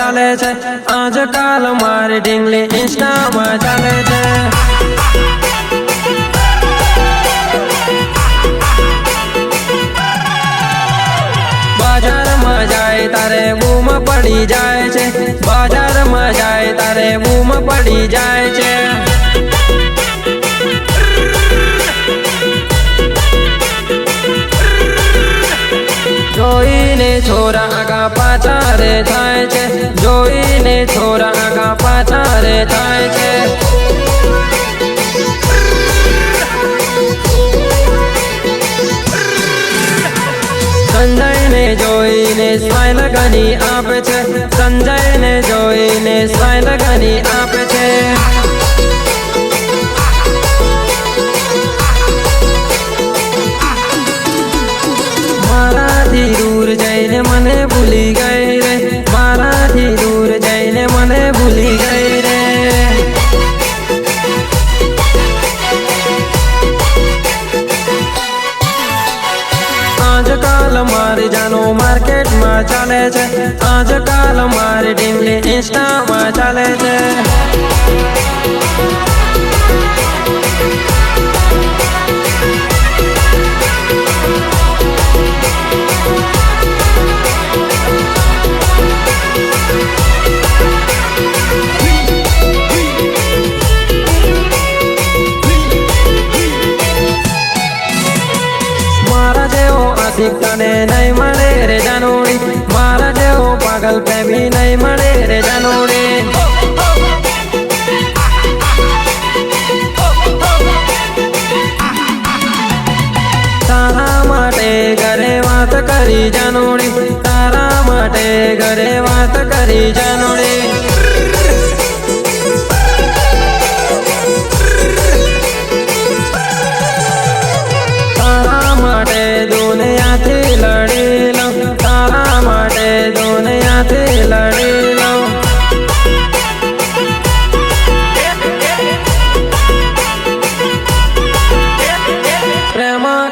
ચાલે છે? આજકાલ મારી ઢીંગલી ઇન્સ્ટામાં ચાલે છે. બજારમાં જાય તારે બૂમ પડી જાય છે. બજારમાં જાય તારે બૂમ પડી જાય છે. જોઈને છોરા આગા પાછા રે થાય છે. જોઈને છોરા આગા પાછા રે થાય છે. સંજયને જોઈને સ્માઈલ ગની આપે છે. સંજયને જોઈને સ્માઈલ ગની આપે છે. મારી જાનો માર્કેટમાં ચાલે છે. આજકાલ મારી ટીમની ઇન્સ્ટામાં ચાલે છે. તને નહીં મળે રે જાનુડી. મારા જેવો પાગલ પ્રેમી નહીં મળે રે જાનુડી. ઘરે વાત કરી જાનુડી. તારા માટે ઘરે વાત કરી જાનોડી.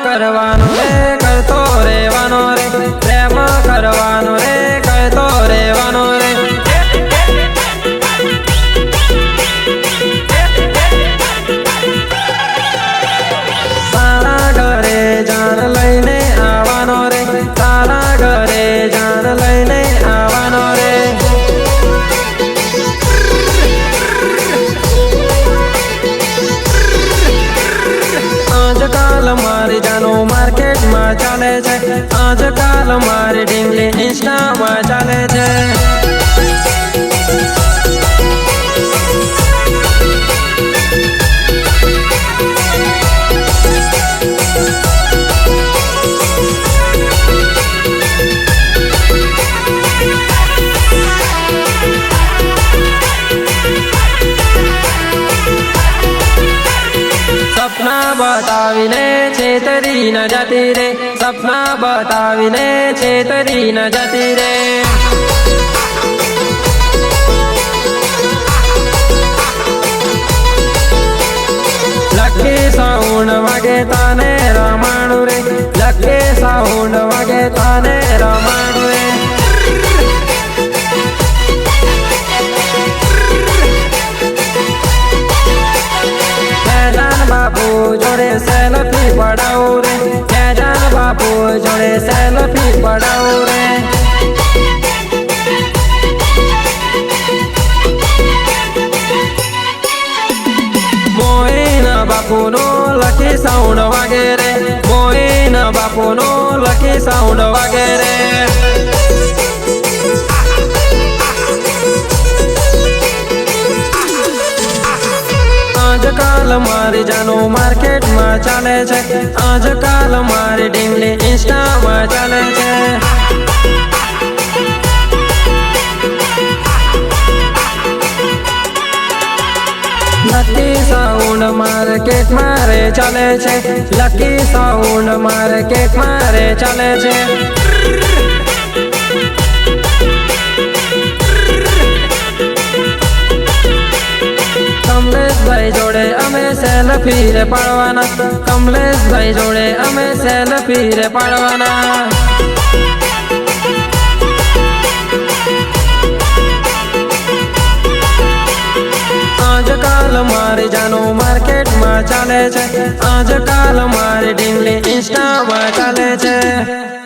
કરવાનો. ચાલે છે? આજકાલ મારી ઢીંગલી ઇન્સ્ટામાં ચાલે છે. બતાવીને છેતરી ન જતી રે. સપના બતાવીને છેતરી ન જતી રે. લખી સાઉન્ડ વાગે તાને બાપુનો લખી સાઉન્ડ વાગે રે. મોઈના બાપુનો લખી સાઉન્ડ વાગે આજકાલ મારી જાનો માર્કેટમાં ચાલે છે. આજકાલ મારી ડીંગલી ઇન્સ્ટામાં ચાલે છે. માર્કેટ મારે ચાલે છે. લકી સાઉન્ડ માર્કેટ મારે ચાલે છે. કમલેશભાઈ જોડે અમે સેલ્ફી રે પાડવાના. કમલેશભાઈ જોડે અમે સેલ્ફી રે પાડવાના. આજકાલ મારી જાનો ચાલે છે? આજકાલ મારી ઢીંગલી ઇન્સ્ટામાં ચાલે છે.